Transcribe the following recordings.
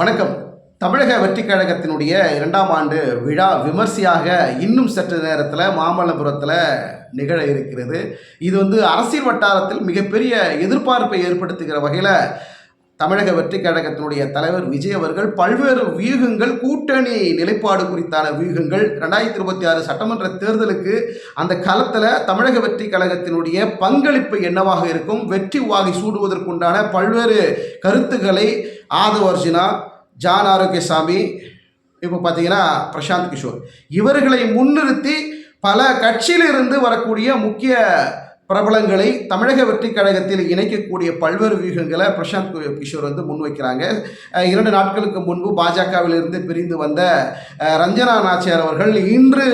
வணக்கம். தமிழக வெற்றி கழகத்தினுடைய இரண்டாம் ஆண்டு விழா விமர்சையாக இன்னும் சற்று நேரத்தில் மாமல்லபுரத்தில் நிகழ இருக்கிறது. இது வந்து அரசியல் வட்டாரத்தில் மிகப்பெரிய எதிர்பார்ப்பை ஏற்படுத்துகிற வகையில் தமிழக வெற்றி கழகத்தினுடைய தலைவர் விஜய் அவர்கள் பல்வேறு வியூகங்கள் கூட்டணி நிலைப்பாடு குறித்தான வியூகங்கள் ரெண்டாயிரத்தி இருபத்தி ஆறு சட்டமன்ற தேர்தலுக்கு அந்த களத்தில் தமிழக வெற்றி கழகத்தினுடைய பங்களிப்பு என்னவாக இருக்கும் வெற்றி வாகை சூடுவதற்குண்டான பல்வேறு கருத்துக்களை ஆதவர்ஜினா ஜான் ஆரோக்கியசாமி இப்போ பார்த்தீங்கன்னா பிரசாந்த் கிஷோர். இவர்களை முன்னிறுத்தி பல கட்சியிலிருந்து வரக்கூடிய முக்கிய பிரபலங்களை தமிழக வெற்றி கழகத்தில் இணைக்கக்கூடிய பல்வேறு வியூகங்களை பிரசாந்த் கிஷோர் வந்து முன்வைக்கிறாங்க. இரண்டு நாட்களுக்கு முன்பு பாஜகவிலிருந்து பிரிந்து வந்த ரஞ்சனா நாச்சியார் அவர்கள் இன்று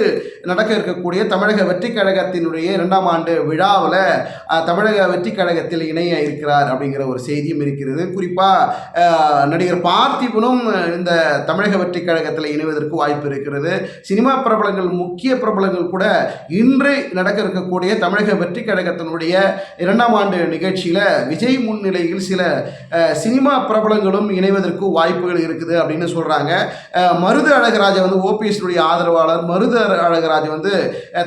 நடக்க இருக்கக்கூடிய தமிழக வெற்றி கழகத்தினுடைய இரண்டாம் ஆண்டு விழாவில் தமிழக வெற்றி கழகத்தில் இணைய இருக்கிறார் அப்படிங்கிற ஒரு செய்தியும் இருக்கிறது. குறிப்பாக நடிகர் பார்த்திபனும் இந்த தமிழக வெற்றி கழகத்தில் இணைவதற்கு வாய்ப்பு இருக்கிறது. சினிமா பிரபலங்கள் முக்கிய பிரபலங்கள் கூட இன்று நடக்க இருக்கக்கூடிய தமிழக வெற்றி கழகத்தினுடைய இரண்டாம் ஆண்டு நிகழ்ச்சியில் விஜய் முன்னிலையில் சில சினிமா பிரபலங்களும் இணைவதற்கு வாய்ப்புகள் இருக்குது அப்படின்னு சொல்கிறாங்க மருது அழகராஜா வந்து ஓபிஎஸ்னுடைய ஆதரவாளர் மருது அழகராஜ் வந்து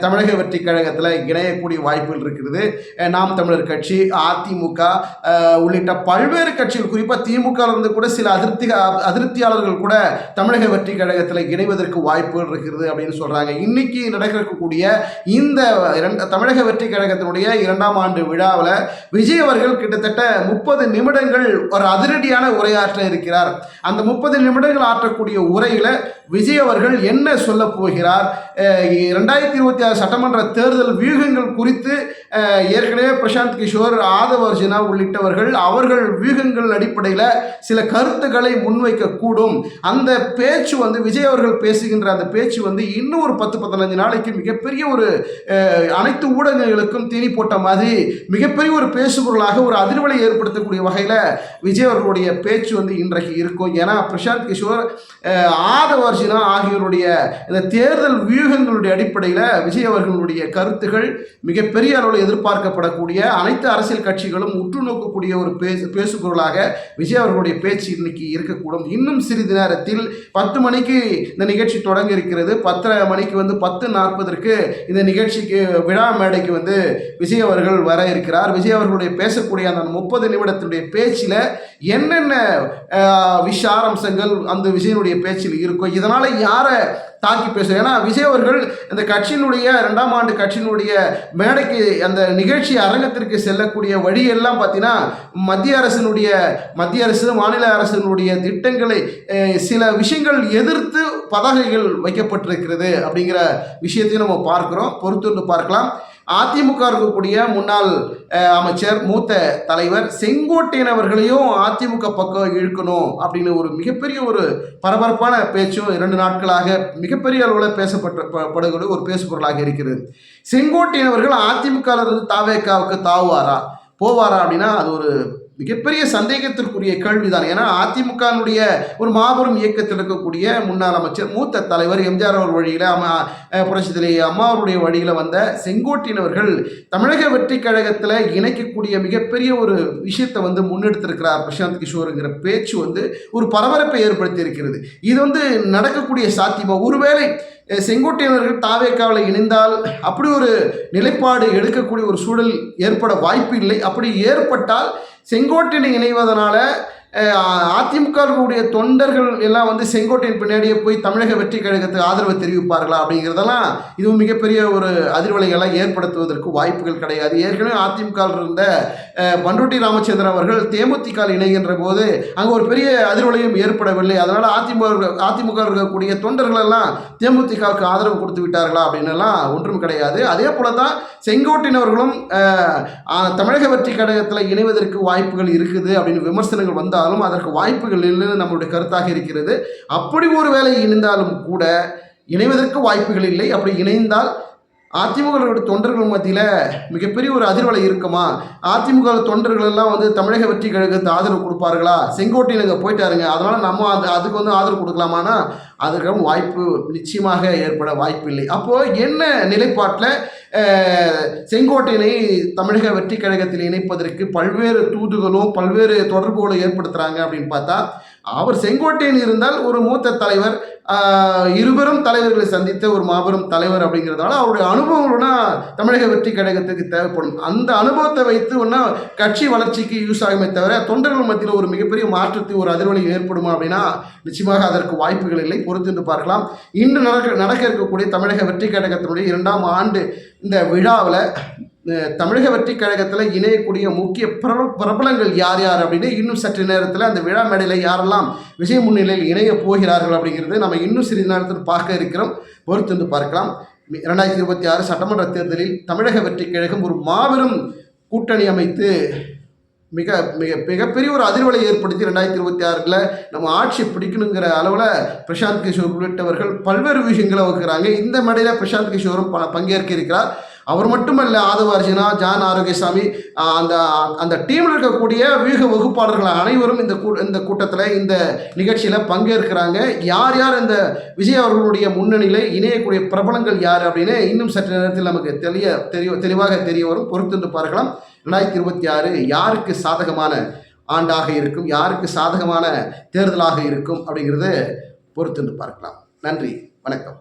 தமிழக வெற்றி கழகத்தில் இணையக்கூடிய வாய்ப்புகள் இருக்கிறது நாம் தமிழர் கட்சி அதிமுக உள்ளிட்ட பல்வேறு கட்சிகள் குறிப்பாக திமுக இருந்து கூட சில அதிருப்தி அதிருப்தியாளர்கள் கூட தமிழக வெற்றி கழகத்தில் இணைவதற்கு வாய்ப்புகள் இருக்கிறது அப்படின்னு சொல்கிறாங்க இன்னைக்கு நடக்கக்கூடிய இந்த தமிழக வெற்றி கழகத்தினுடைய இரண்டாம் ஆண்டு விழாவில் விஜய் அவர்கள் கிட்டத்தட்ட முப்பது நிமிடங்கள் ஒரு அதிரடியான உரையாற்ற இருக்கிறார். அந்த முப்பது நிமிடங்கள் ஆற்றக்கூடிய உரையில் விஜய் அவர்கள் என்ன சொல்ல போகிறார்? இரண்டாயிரத்தி இருபத்தி ஆறு சட்டமன்ற தேர்தல் வியூகங்கள் குறித்து ஏற்கனவே பிரசாந்த் கிஷோர் ஆதவ அர்ஜுனா உள்ளிட்டவர்கள் அவர்கள் வியூகங்கள் அடிப்படையில் சில கருத்துக்களை முன்வைக்கக்கூடும். அந்த பேச்சு வந்து விஜய் அவர்கள் பேசுகின்ற அந்த பேச்சு வந்து இன்னும் ஒரு பத்து பதினஞ்சு நாளைக்கு மிகப்பெரிய ஒரு அனைத்து ஊடகங்களுக்கும் தீனி போட்ட மாதிரி மிகப்பெரிய ஒரு பேசுபொருளாக ஒரு அதிர்வலை ஏற்படுத்தக்கூடிய வகையில் விஜய் அவர்களுடைய பேச்சு வந்து இன்றைக்கு இருக்கும். ஏன்னா பிரசாந்த் கிஷோர் ஆதவர்ஜினா ஆதவ அர்ஜுனா ஆகியோருடைய இந்த தேர்தல் வியூகங்களுடைய அடிப்படையில் விஜய் அவர்களுடைய கருத்துகள் மிகப்பெரிய அளவில் எதிர்பார்க்கப்படக்கூடிய அனைத்து அரசியல் கட்சிகளும் உற்று நோக்கக்கூடிய ஒரு பேசு பேசுபொருளாக விஜய் அவர்களுடைய பேச்சு இன்னைக்கு இருக்கக்கூடும். இன்னும் சிறிது நேரத்தில் பத்து மணிக்கு இந்த நிகழ்ச்சி தொடங்க இருக்கிறது. பத்தரை மணிக்கு வந்து பத்து நாற்பதற்கு இந்த நிகழ்ச்சிக்கு விழா மேடைக்கு வந்து விஜய் அவர்கள் வர இருக்கிறார். விஜய் அவர்களுடைய பேசக்கூடிய அந்த முப்பது நிமிடத்தினுடைய பேச்சில் என்னென்ன விஷாரம்சங்கள் அந்த விஜயனுடைய பேச்சில் இருக்கும் இதனால் யாரை தாக்கி பேசும் ஏன்னா விஜய் அவர்கள் இந்த கட்சியினுடைய ரெண்டாம் ஆண்டு கட்சியினுடைய மேடைக்கு அந்த நிகழ்ச்சி அரங்கத்திற்கு செல்லக்கூடிய வழியெல்லாம் பார்த்தீங்கன்னா மத்திய அரசினுடைய மத்திய அரசு மாநில அரசினுடைய திட்டங்களை சில விஷயங்கள் எதிர்த்து பதாகைகள் வைக்கப்பட்டிருக்கிறது அப்படிங்கிற விஷயத்தையும் நம்ம பார்க்குறோம். பொறுத்திருந்து பார்க்கலாம். அதிமுக இருக்கக்கூடிய முன்னாள் அமைச்சர் மூத்த தலைவர் செங்கோட்டையன் அவர்களையும் அதிமுக பக்கம் இழுக்கணும் அப்படின்னு ஒரு மிகப்பெரிய ஒரு பரபரப்பான பேச்சும் இரண்டு நாட்களாக மிகப்பெரிய அளவில் பேசப்பட்ட ஒரு பேசுபொருளாக இருக்கிறது. செங்கோட்டையன் அவர்கள் அதிமுகவிலிருந்து தாவேக்காவுக்கு தாவுவாரா? போவாரா அப்படின்னா அது ஒரு மிகப்பெரிய சந்தேகத்திற்குரிய கேள்விதான். ஏன்னா அதிமுகனுடைய ஒரு மாபெரும் இயக்கத்தில் இருக்கக்கூடிய முன்னாள் அமைச்சர் மூத்த தலைவர் எம்ஜிஆர் அவர் வழியில் அம்மா அஹ், அம்மா அவருடைய வழியில் வந்த செங்கோட்டினவர்கள் தமிழக வெற்றி கழகத்தில் இணைக்கக்கூடிய மிகப்பெரிய ஒரு விஷயத்தை வந்து முன்னெடுத்திருக்கிறார் பிரசாந்த் கிஷோருங்கிற பேச்சு வந்து ஒரு பரபரப்பை ஏற்படுத்தி இருக்கிறது. இது வந்து நடக்கக்கூடிய சாத்தியமாக ஒருவேளை செங்கோட்டையனர்கள் தாவேக்காவில் இணைந்தால் அப்படி ஒரு நிலைப்பாடு எடுக்கக்கூடிய ஒரு சூழல் ஏற்பட வாய்ப்பு இல்லை. அப்படி ஏற்பட்டால் செங்கோட்டினை இணைவதனால அதிமுகவுடைய தொண்டர்கள் எல்லாம் வந்து செங்கோட்டையின் பின்னாடியே போய் தமிழக வெற்றி கழகத்துக்கு ஆதரவு தெரிவிப்பார்களா அப்படிங்கிறதெல்லாம் இதுவும் மிகப்பெரிய ஒரு அதிர்வலைகளை ஏற்படுத்துவதற்கு வாய்ப்புகள் கிடையாது. ஏற்கனவே அதிமுக இருந்த அஹ், பண்ருட்டி ராமச்சந்திரன் அவர்கள் தேமுதிக இணைகின்ற போது அங்கே ஒரு பெரிய அதிர்வலையும் ஏற்படவில்லை. அதனால் அதிமுக அதிமுக இருக்கக்கூடிய தொண்டர்கள் எல்லாம் தேமுதிகவுக்கு ஆதரவு கொடுத்து விட்டார்களா அப்படின்னுலாம் ஒன்றும் கிடையாது. அதே போல தான் செங்கோட்டினவர்களும் தமிழக வெற்றி கழகத்தில் இணைவதற்கு வாய்ப்புகள் இருக்குது அப்படின்னு விமர்சனங்கள் வந்தால் வந்தாலும் அதற்கு வாய்ப்புகள் இல்லைன்னு நம்மளுடைய கருத்தாக இருக்கிறது. அப்படி ஒரு வேலை இணைந்தாலும் கூட இணைவதற்கு வாய்ப்புகள் இல்லை. அப்படி இணைந்தால் அதிமுகவுடைய தொண்டர்கள் மத்தியில் மிகப்பெரிய ஒரு அதிர்வலை இருக்குமா? அதிமுக தொண்டர்கள் எல்லாம் வந்து தமிழக வெற்றி கழகத்துக்கு ஆதரவு கொடுப்பார்களா? செங்கோட்டையில் இங்கே போயிட்டாருங்க. அதனால் நம்ம அது அதுக்கு வந்து ஆதரவு கொடுக்கலாமான்னா அதுக்கு வாய்ப்பு நிச்சயமாக ஏற்பட வாய்ப்பு இல்லை அப்போது என்ன நிலைப்பாட்டில் செங்கோட்டையினை தமிழக வெற்றி கழகத்தில் இணைப்பதற்கு பல்வேறு தூதுகளும் பல்வேறு தொடர்புகளும் ஏற்படுத்துகிறாங்க அப்படின்னு பார்த்தா அவர் செங்கோட்டையன் இருந்தால் ஒரு மூத்த தலைவர் இருபெரும் தலைவர்களை சந்தித்த ஒரு மாபெரும் தலைவர் அப்படிங்கிறதால அவருடைய அனுபவம்னா தமிழக வெற்றி கழகத்துக்கு தேவைப்படும். அந்த அனுபவத்தை வைத்து ஒன்றா கட்சி வளர்ச்சிக்கு யூஸ் ஆகுமே தவிர தொண்டர்கள் மத்தியில் ஒரு மிகப்பெரிய மாற்றத்தை ஒரு அதிர்வலி ஏற்படுமா அப்படின்னா நிச்சயமாக அதற்கு வாய்ப்புகள் இல்லை. பொறுத்திருந்து பார்க்கலாம். இன்று நடக்க நடக்க இருக்கக்கூடிய தமிழக வெற்றி கழகத்தினுடைய இரண்டாம் ஆண்டு இந்த விழாவில் தமிழக வெற்றி கழகத்தில் இணையக்கூடிய முக்கிய பிரபல பிரபலங்கள் யார் யார் அப்படின்னு இன்னும் சற்று நேரத்தில் அந்த விழா மேடையில் யாரெல்லாம் விஜய் முன்னிலையில் இணைய போகிறார்கள் அப்படிங்கிறது நம்ம இன்னும் சிறிது நேரத்தில் பார்க்க இருக்கிறோம். பொறுத்திருந்து பார்க்கலாம். இரண்டாயிரத்தி இருபத்தி ஆறு சட்டமன்ற தேர்தலில் தமிழக வெற்றி கழகம் ஒரு மாபெரும் கூட்டணி அமைத்து மிக மிக மிகப்பெரிய ஒரு அதிர்வலை ஏற்படுத்தி ரெண்டாயிரத்தி இருபத்தி ஆறில் நம்ம ஆட்சி பிடிக்கணுங்கிற அளவில் பிரசாந்த் கிஷோர் உள்ளிட்டவர்கள் பல்வேறு விஷயங்களை வகுக்கிறாங்க. இந்த மேடையில் பிரசாந்த் கிஷோரும் ப பங்கேற்க இருக்கிறார். அவர் மட்டுமல்ல ஆதவ அர்ஜுனா ஜான் ஆரோக்கியசாமி அந்த அந்த டீமில் இருக்கக்கூடிய வியூக வகுப்பாளர்கள் அனைவரும் இந்த கூ இந்த கூட்டத்தில் இந்த நிகழ்ச்சியில் பங்கேற்கிறாங்க. யார் யார் இந்த விஜய் அவர்களுடைய முன்னணியில் இணையக்கூடிய பிரபலங்கள் யார் அப்படின்னு இன்னும் சற்று நேரத்தில் நமக்கு தெளிய தெரிய தெளிவாக தெரிய வரும். பொறுத்திருந்து பார்க்கலாம். ரெண்டாயிரத்தி இருபத்தி ஆறு யாருக்கு சாதகமான ஆண்டாக இருக்கும்? யாருக்கு சாதகமான தேர்தலாக இருக்கும்? அப்படிங்கிறத பொறுத்திருந்து பார்க்கலாம். நன்றி. வணக்கம்.